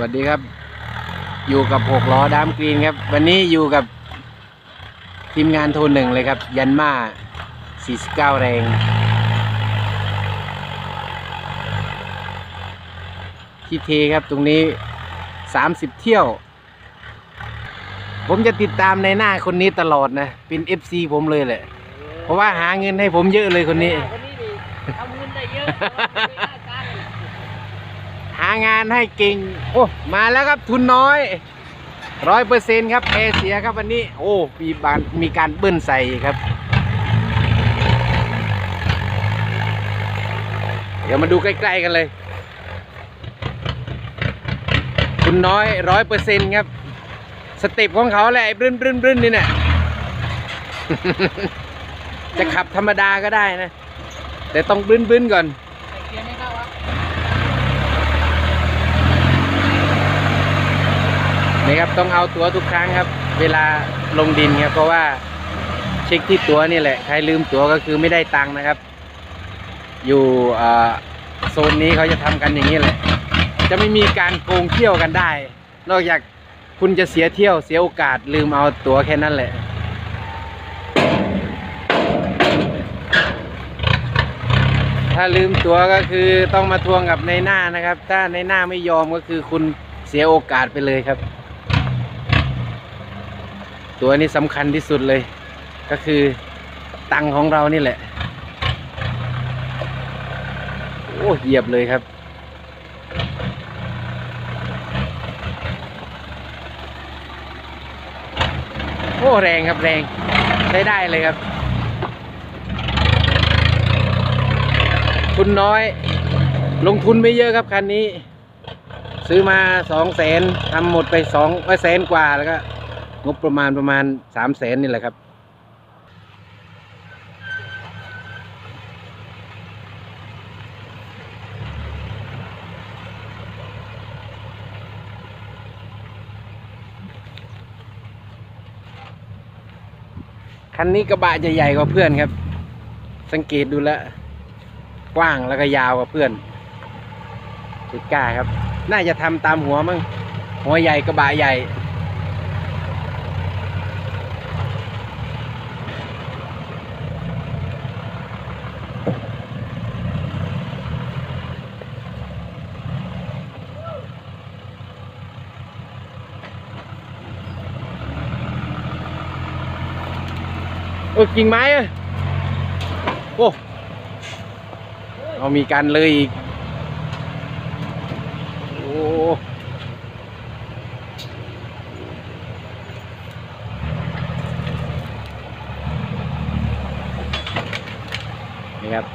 วัสดีครับ อยู่กับหกล้อดามกรีนครับ วันนี้อยู่กับทีมงานโทนหนึ่งเลยครับ ยันมา49 แรง ที่เทครับตรงนี้ 30 เที่ยว ผมจะติดตามในหน้าคนนี้ตลอดนะ เป็น FC ผมเลยแหละ เพราะว่าหาเงินให้ผมเยอะเลยคนนี้ คนนี้นี่ทำเงินได้เยอะเพรางานให้เก่ง โอ้ มาแล้วครับทุนน้อยร้อยเปอร์เซ็นครับแอร์เสียครับวันนี้ โอ้มีบานมีการเบิ้ลใส่ครับ เดี๋ยวมาดูใกล้ๆกันเลยทุนน้อยร้อยเปอร์เซ็นครับ สเต็ปของเขาแหละไอ้บรึ้นบรึ้นบรึ้นนี่เนี่ยจะขับธรรมดาก็ได้นะ แต่ต้องบรึ้นบรึ้นก่อน ใส่เกียร์ไม่เข้าครับ นี่ครับต้องเอาตัวทุกครั้งครับ เวลาลงดินครับเพราะว่าเช็คที่ตัวนี่แหละใครลืมตัวก็คือไม่ได้ตังค์นะครับ อยู่โซนนี้เขาจะทำกันอย่างนี้แหละ จะไม่มีการโกงเที่ยวกันได้ นอกจากคุณจะเสียเที่ยวเสียโอกาสลืมเอาตั๋วแค่นั้นแหละถ้าลืมตั๋วก็คือต้องมาทวงกับในหน้านะครับ ถ้าในหน้าไม่ยอมก็คือคุณเสียโอกาสไปเลยครับ ตัวนี้สำคัญที่สุดเลย ก็คือตังของเรานี่แหละ โอ้เหยียบเลยครับ โอ้แรงครับแรงใช้ได้เลยครับ ทุนน้อย ลงทุนไม่เยอะครับคันนี้ ซื้อมาสองแสนทำหมดไปสองแสนกว่าแล้วก็ งบประมาณประมาณสามแสนนี่แหละครับ คันนี้กระบะจะใหญ่กว่าเพื่อนครับ สังเกตดูแล้ว กว้างแล้วก็ยาวกว่าเพื่อนสุดก้าครับ น่าจะทำตามหัวมั้งหัวใหญ่กระบะใหญ่ โอ้กิ่งไม้เอ้ยโอ้เอามีการเลยอีกโอ้นี่ครับ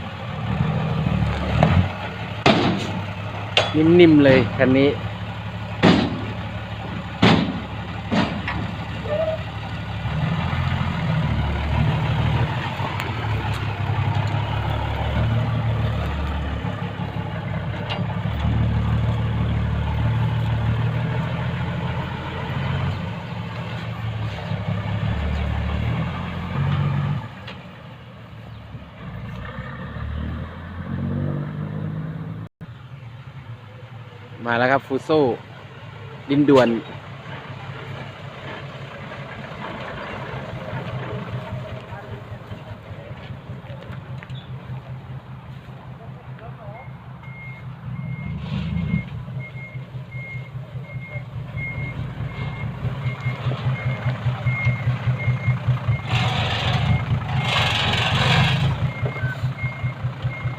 นิ่มๆเลยคันนี้ มาแล้วครับฟูโซดินด่วน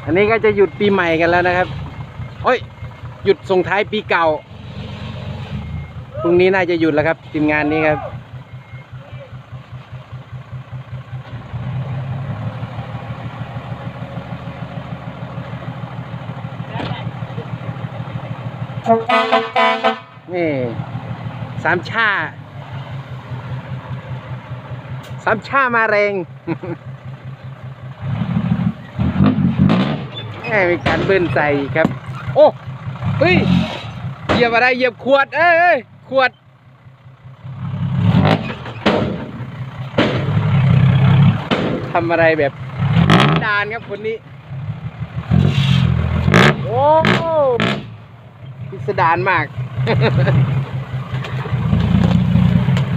อันนี้ก็จะหยุดปีใหม่กันแล้วนะครับ โอ้ย หยุดส่งท้ายปีเก่า พรุ่งนี้น่าจะหยุดแล้วครับทีมงานนี้ครับ นี่สามชาสามชามาแรงแหมมีการเบิ้ลใส่ครับ โอ้ ฮ้ยเหยียบอะไรเหยียบขวดเอ้ยเอ้ยขวดทำอะไรแบบดานครับคนนี้ โอ้พิสดารมาก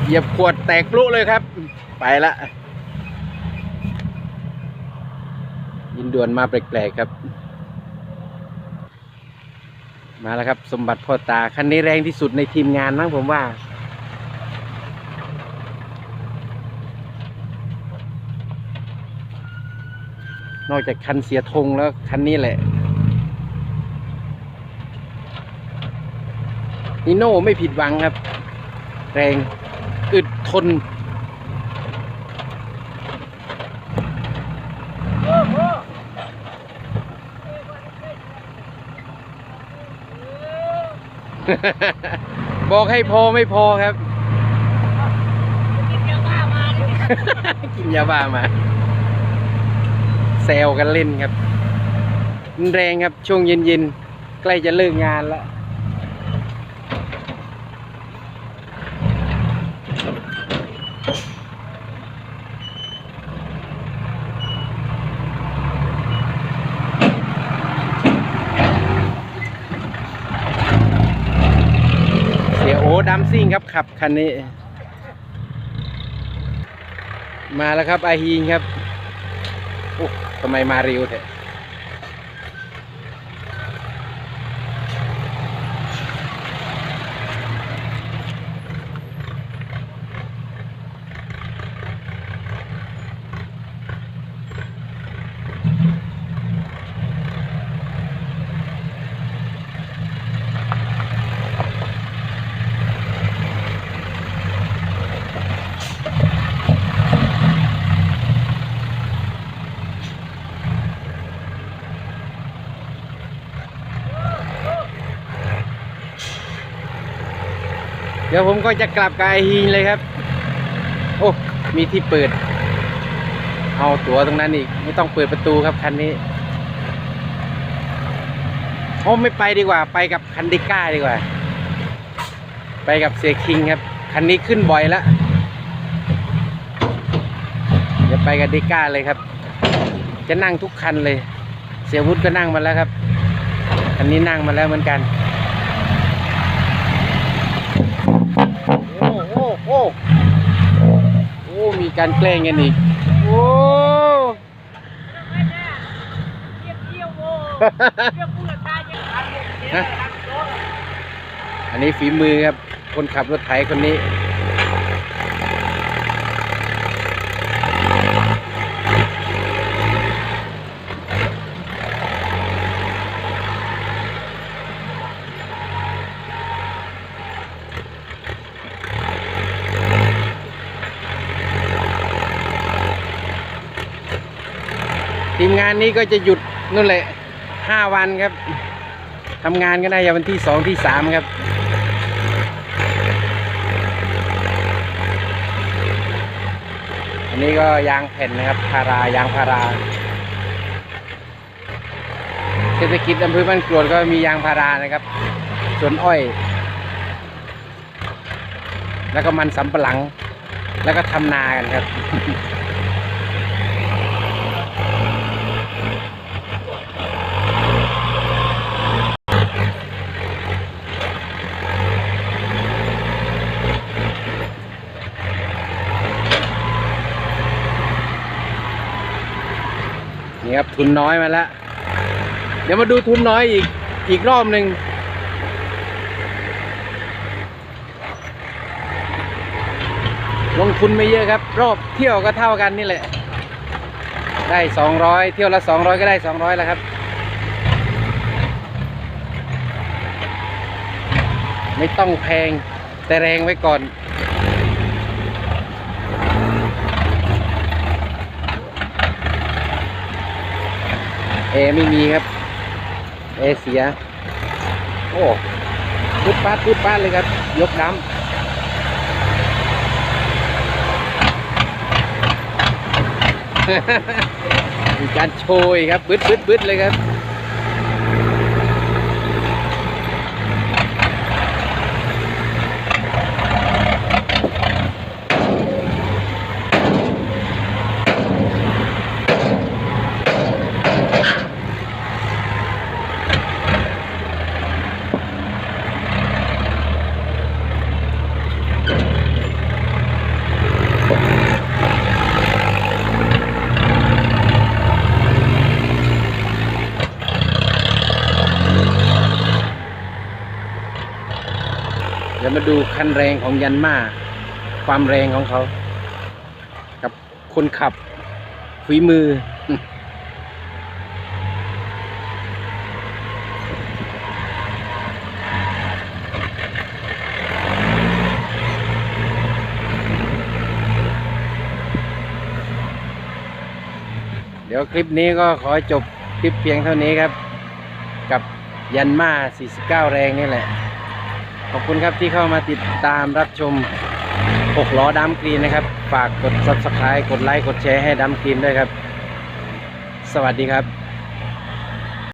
เหยียบขวดแตกปลุเลยครับ ไปละ ยินด่วนมาแปลกๆครับ มาแล้วครับ สมบัติพ่อตาคันนี้แรงที่สุดในทีมงานมั้งผมว่า นอกจากคันเสียธงแล้วคันนี้แหละนิโน่ไม่ผิดหวังครับ แรงอึดทน บอกให้พอไม่พอครับ กินเยอะมากมาเลยกินยาบ้ามาแซวกันเล่นครับมันแรงครับช่วงเย็นๆ ใกล้จะเลิกงานแล้ว เสียโอดัมซิ่ งครับขับคันนี้ มาแล้วครับไอฮีนครับโอ้ทำไมมาเร็วแท้เดี๋ยวผมก็จะกลับกับอฮีนเลยครับ โอ้มีที่เปิด เอาตั๋วตรงนั้นอีก ไม่ต้องเปิดประตูครับคันนี้โอ้ไม่ไปดีกว่า ไปกับคันดิก้าดีกว่า ไปกับเสียคิงครับ คันนี้ขึ้นบ่อยแล้วเดี๋ยวไปกับดิก้าเลยครับ จะนั่งทุกคันเลย เสียวุฒิก็นั่งมาแล้วครับ คันนี้นั่งมาแล้วเหมือนกัน การแกล้งกันอีก โอ้เรียบเที่ยวโว้เรียบเพื่อตายยังทันเลยเดี๋ยวทำโต๊ะอันนี้ฝีมือครับ คนขับรถไถคนนี้ ทีมงานนี้ก็จะหยุดนู่นแหละห้าวันครับทำงานก็ได้ยาวันที่สองที่สามครับ อันนี้ก็ยางแผ่นนะครับพารายางพาราเศรษฐกิจอำเภอบ้านกรวดก็มียางพารานะครับสวนอ้อย แล้วก็มันสำปะหลัง แล้วก็ทำนากันครับ นี่ครับทุนน้อยมาแล้ว เดี๋ยวมาดูทุนน้อยอีกอีกรอบหนึ่งลงทุนไม่เยอะครับ รอบเที่ยวก็เท่ากันนี่แหละ ได้สองร้อยเที่ยวละสองร้อยก็ได้สองร้อยแล้วครับ ไม่ต้องแพงแต่แรงไว้ก่อน อร์ไม่มีครับแอร์เสีย โอ้พุดปาดพุดปาดเลยครับ ยกน้ำมีการโชยครับบึดบึดบึดเลยครับ เดี๋ยวมาดูคันแรงของยันมาความแรงของเขา กับคนขับฝีมือ เดี๋ยวคลิปนี้ก็ขอจบคลิปเพียงเท่านี้ครับ กับยันมา49 แรงนี่แหละ ขอบคุณครับที่เข้ามาติดตามรับชม6ล้อดัมกรีนนะครับ ฝากกด subscribe กดไลค์กดแชร์ให้ดัมกรีนด้วยครับ สวัสดีครับ